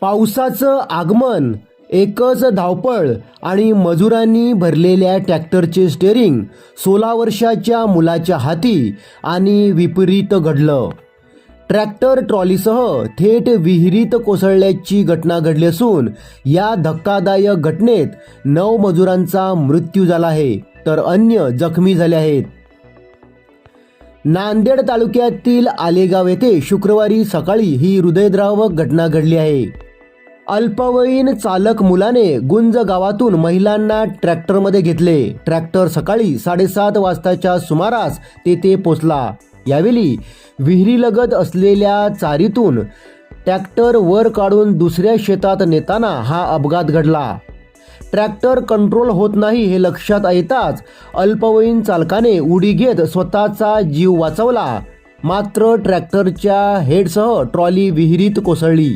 पावसाचं आगमन एकच धावपळ आणि मजुरांनी भरलेल्या ट्रॅक्टरचे स्टेअरिंग सोळा वर्षाच्या मुलाच्या हाती आणि विपरीत घडलं. ट्रॅक्टर ट्रॉलीसह थेट विहिरीत कोसळल्याची घटना घडली असून या धक्कादायक घटनेत नऊ मजुरांचा मृत्यू झाला आहे तर अन्य जखमी झाले आहेत. नांदेड तालुक्यातील आलेगाव येथे शुक्रवारी सकाळी ही हृदयद्रावक घटना घडली आहे. अल्पवयीन चालक मुलाने गुंज गावातून महिलांना ट्रॅक्टरमध्ये घेतले. ट्रॅक्टर सकाळी साडेसात वाजताच्या सुमारास तेथे पोचला. यावेळी विहिरीलगत असलेल्या चारीतून ट्रॅक्टर वर काढून दुसऱ्या शेतात नेताना हा अपघात घडला. ट्रॅक्टर कंट्रोल होत नाही हे लक्षात येताच अल्पवयीन चालकाने उडी घेत स्वतःचा जीव वाचवला. मात्र ट्रॅक्टरच्या हेडसह ट्रॉली विहिरीत कोसळली.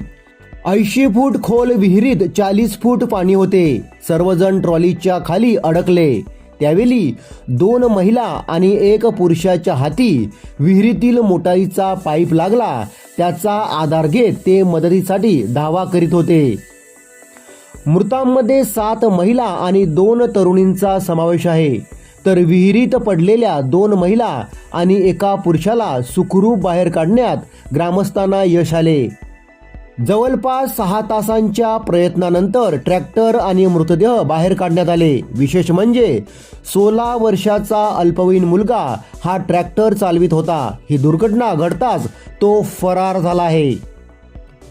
ऐंशी फूट खोल विहिरीत चाळीस फूट पाणी होते. सर्वजण ट्रॉलीच्या खाली अडकले. त्यावेळी दोन महिला आणि एक पुरुषाच्या हाती विहिरीतील मोटारीचा पाईप लागला. त्याचा आधार घेत ते मदतीसाठी धावा करीत होते. मृतांमध्ये सात महिला आणि दोन तरुणींचा समावेश आहे. तर विहिरीत पडलेल्या दोन महिला आणि एका पुरुषाला सुखरूप बाहेर काढण्यात ग्रामस्थांना यश आले. जवळपास सहा तासांच्या प्रयत्नानंतर ट्रॅक्टर आणि मृतदेह बाहेर काढण्यात आले. विशेष म्हणजे सोळा वर्षाचा अल्पवयीन मुलगा हा ट्रॅक्टर चालवित होता. ही दुर्घटना घडताच तो फरार झाला आहे.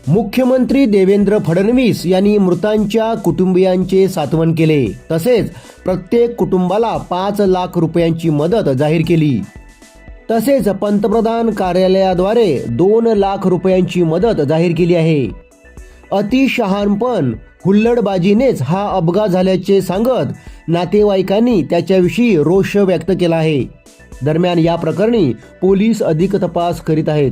मुख्यमंत्री देवेंद्र फडणवीस यांनी मृतांच्या कुटुंबियांचे सात्वन केले. तसेच प्रत्येक कुटुंबाला पाच लाख रुपयांची मदत जाहीर केली. तसेच पंतप्रधान कार्यालयाद्वारे दोन लाख रुपयांची मदत जाहीर केली आहे. अतिशहानपण हुल्लडबाजीनेच हा अपघात झाल्याचे सांगत नातेवाईकांनी त्याच्याविषयी रोष व्यक्त केला आहे. दरम्यान या प्रकरणी पोलीस अधिक तपास करीत आहेत.